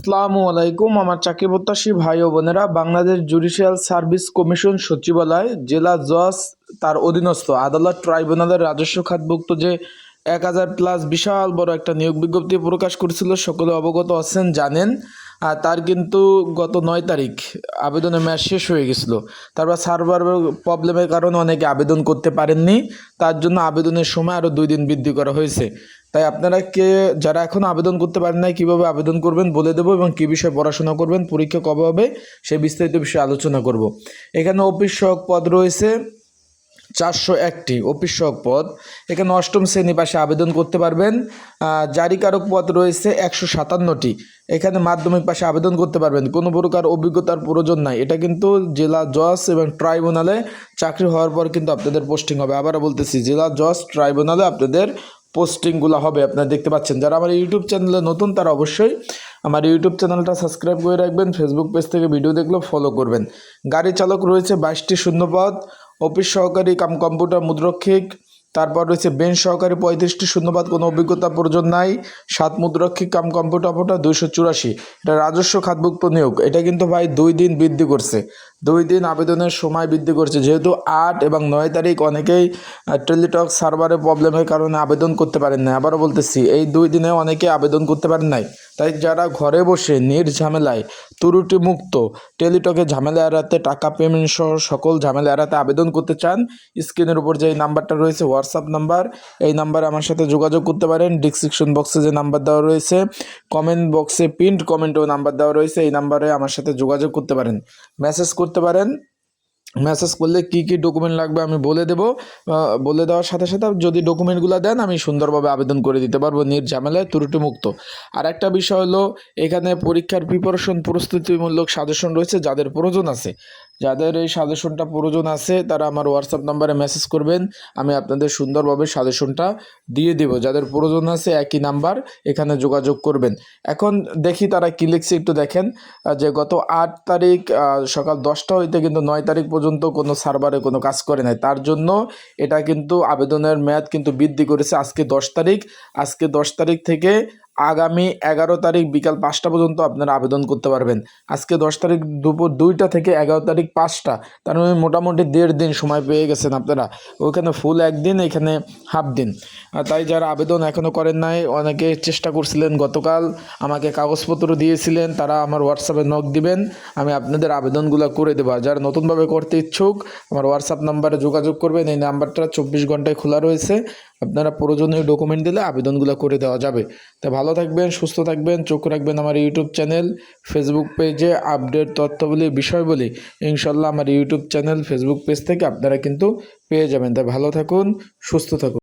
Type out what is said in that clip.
আসসালামু আলাইকুম, আমার চাকরি প্রত্যাশী ভাই ও বোনেরা। বাংলাদেশ জুডিশিয়াল সার্ভিস কমিশন সচিবালয়, জেলা জজ তার অধীনস্থ। আদালত ট্রাইব্যুনালের রাজস্ব খাতভুক্ত যে এক হাজার প্লাস বিশাল বড় একটা নিয়োগ বিজ্ঞপ্তি প্রকাশ করেছিল, সকলে অবগত আছেন, জানেন। আর তার কিন্তু গত নয় তারিখ আবেদনের মেয়াদ শেষ হয়ে গেছিল। তারপর সার্ভার প্রবলেমের কারণে অনেকে আবেদন করতে পারেননি। তার জন্য আবেদনের সময় আরও দুই দিন বৃদ্ধি করা হয়েছে। তাই আপনারা কে যারা এখন আবেদন করতে পারেন নাই, কীভাবে আবেদন করবেন বলে দেবো এবং কী বিষয়ে পড়াশোনা করবেন, পরীক্ষা কবে হবে সেই বিস্তারিত বিষয়ে আলোচনা করব। এখানে অফিস সহক পদ রয়েছে চারশো একটি অফিস সহক পদ। এখানে অষ্টম শ্রেণি পাশে আবেদন করতে পারবেন। জারিকারক পদ রয়েছে একশো সাতান্নটি। এখানে মাধ্যমিক পাশে আবেদন করতে পারবেন। কোনো প্রকার অভিজ্ঞতার প্রয়োজন নাই। এটা কিন্তু জেলা জজ এবং ট্রাইব্যুনালে চাকরি হওয়ার পর কিন্তু আপনাদের পোস্টিং হবে। আবারও বলতেছি, জেলা জজ, ট্রাইব্যুনালে আপনাদের পোস্টিংগুলো হবে, আপনারা দেখতে পাচ্ছেন। যারা আমার ইউটিউব চ্যানেলে নতুন, তারা অবশ্যই আমার ইউটিউব চ্যানেলটা সাবস্ক্রাইব করে রাখবেন, ফেসবুক পেজ থেকে ভিডিও দেখলেও ফলো করবেন। গাড়ি চালক রয়েছে বাইশটি শূন্যপদ অফিস সহকারী কাম কম্পিউটার মুদ্রক্ষিক তারপর রয়েছে বেঞ্চ সহকারী পঁয়ত্রিশটি শূন্যবাদ, কোনো অভিজ্ঞতা প্রয়োজন নাই। সাত মুদ্রক্ষিক কাম কম্পিউটার অপারেটর দুইশো চুরাশি। এটা রাজস্ব খাতভুক্ত নিয়োগ। এটা কিন্তু ভাই দুই দিন বৃদ্ধি করছে। দুই দিন আবেদনের সময় বৃদ্ধি করছে। যেহেতু আট এবং নয় তারিখ অনেকেই টেলিটক সার্ভারের প্রবলেমের কারণে আবেদন করতে পারেন না আবারও বলতেছি, এই দুই দিনে অনেকে আবেদন করতে পারেন নাই। তাই যারা ঘরে বসে নির্ঝামেলায় ত্রুটি মুক্ত টেলিটকে ঝামেলা এড়াতে, টাকা পেমেন্ট সহ সকল ঝামেলা এড়াতে আবেদন করতে চান, স্ক্রিনের উপর যে নাম্বারটা রয়েছে হোয়াটসঅ্যাপ নাম্বার, এই নাম্বারে আমার সাথে যোগাযোগ করতে পারেন। ডিসক্রিপশন বক্সে যে নাম্বার দেওয়া রয়েছে কমেন্ট বক্সে পিন্ট কমেন্টেও নাম্বার দেওয়া রয়েছে, এই নাম্বারে আমার সাথে যোগাযোগ করতে পারেন। মেসেজ করতে পারেন। মেসেজ করলে কি কি ডকুমেন্ট লাগবে আমি বলে দেবো। বলে দেওয়ার সাথে সাথে যদি ডকুমেন্টগুলো দেন, আমি সুন্দরভাবে আবেদন করে দিতে পারব নির্ঝামেলায় ত্রুটিমুক্ত। আর একটা বিষয় হলো, এখানে পরীক্ষার প্রিপারেশন প্রস্তুতিমূলক সাজেশন রয়েছে যাদের প্রয়োজন আছে। যাদের এই সাজেশনটা প্রয়োজন আছে, তারা আমার হোয়াটসঅ্যাপ নাম্বারে মেসেজ করবেন। আমি আপনাদের সুন্দরভাবে সাজেশনটা দিয়ে দেবো। যাদের প্রয়োজন আছে, একই নাম্বার এখানে যোগাযোগ করবেন। এখন দেখি তারা কী লিখছে, একটু দেখেন। যে গত আট তারিখ সকাল দশটা হইতে কিন্তু নয় তারিখ পর্যন্ত কোনো সার্ভারে কোনো কাজ করে নাই। তার জন্য এটা কিন্তু আবেদনের মেয়াদ কিন্তু বৃদ্ধি করেছে আজকে দশ তারিখ। আজকে দশ তারিখ থেকে আগামী এগারো তারিখ বিকাল পাঁচটা পর্যন্ত আপনারা আবেদন করতে পারবেন। আজকে দশ তারিখ দুপুর দুইটা থেকে এগারো তারিখ পাঁচটা। তার মানে মোটামুটি দেড় দিন সময় পেয়ে গেছেন আপনারা। ওইখানে ফুল একদিন, এখানে হাফ দিন। তাই যারা আবেদন এখনও করেন নাই, অনেকে চেষ্টা করছিলেন গতকাল আমাকে কাগজপত্র দিয়েছিলেন, তারা আমার হোয়াটসঅ্যাপে নক দিবেন, আমি আপনাদের আবেদনগুলো করে দেবো। যারা নতুনভাবে করতে ইচ্ছুক, আমার হোয়াটসঅ্যাপ নাম্বারে যোগাযোগ করবেন, এই নাম্বারটা চব্বিশ ঘন্টায় খোলা রয়েছে। আপনারা প্রয়োজনীয় ডকুমেন্ট দিলে আবেদনগুলো করে দেওয়া যাবে। তা ভালো থাকবেন, সুস্থ থাকবেন, চোখ রাখবেন আমার ইউটিউব চ্যানেল ফেসবুক পেজে আপডেট তথ্যবলী, বিষয়বলী। ইনশাল্লাহ আমার ইউটিউব চ্যানেল ফেসবুক পেজ থেকে আপনারা কিন্তু পেয়ে যাবেন। তাই ভালো থাকুন, সুস্থ থাকুন।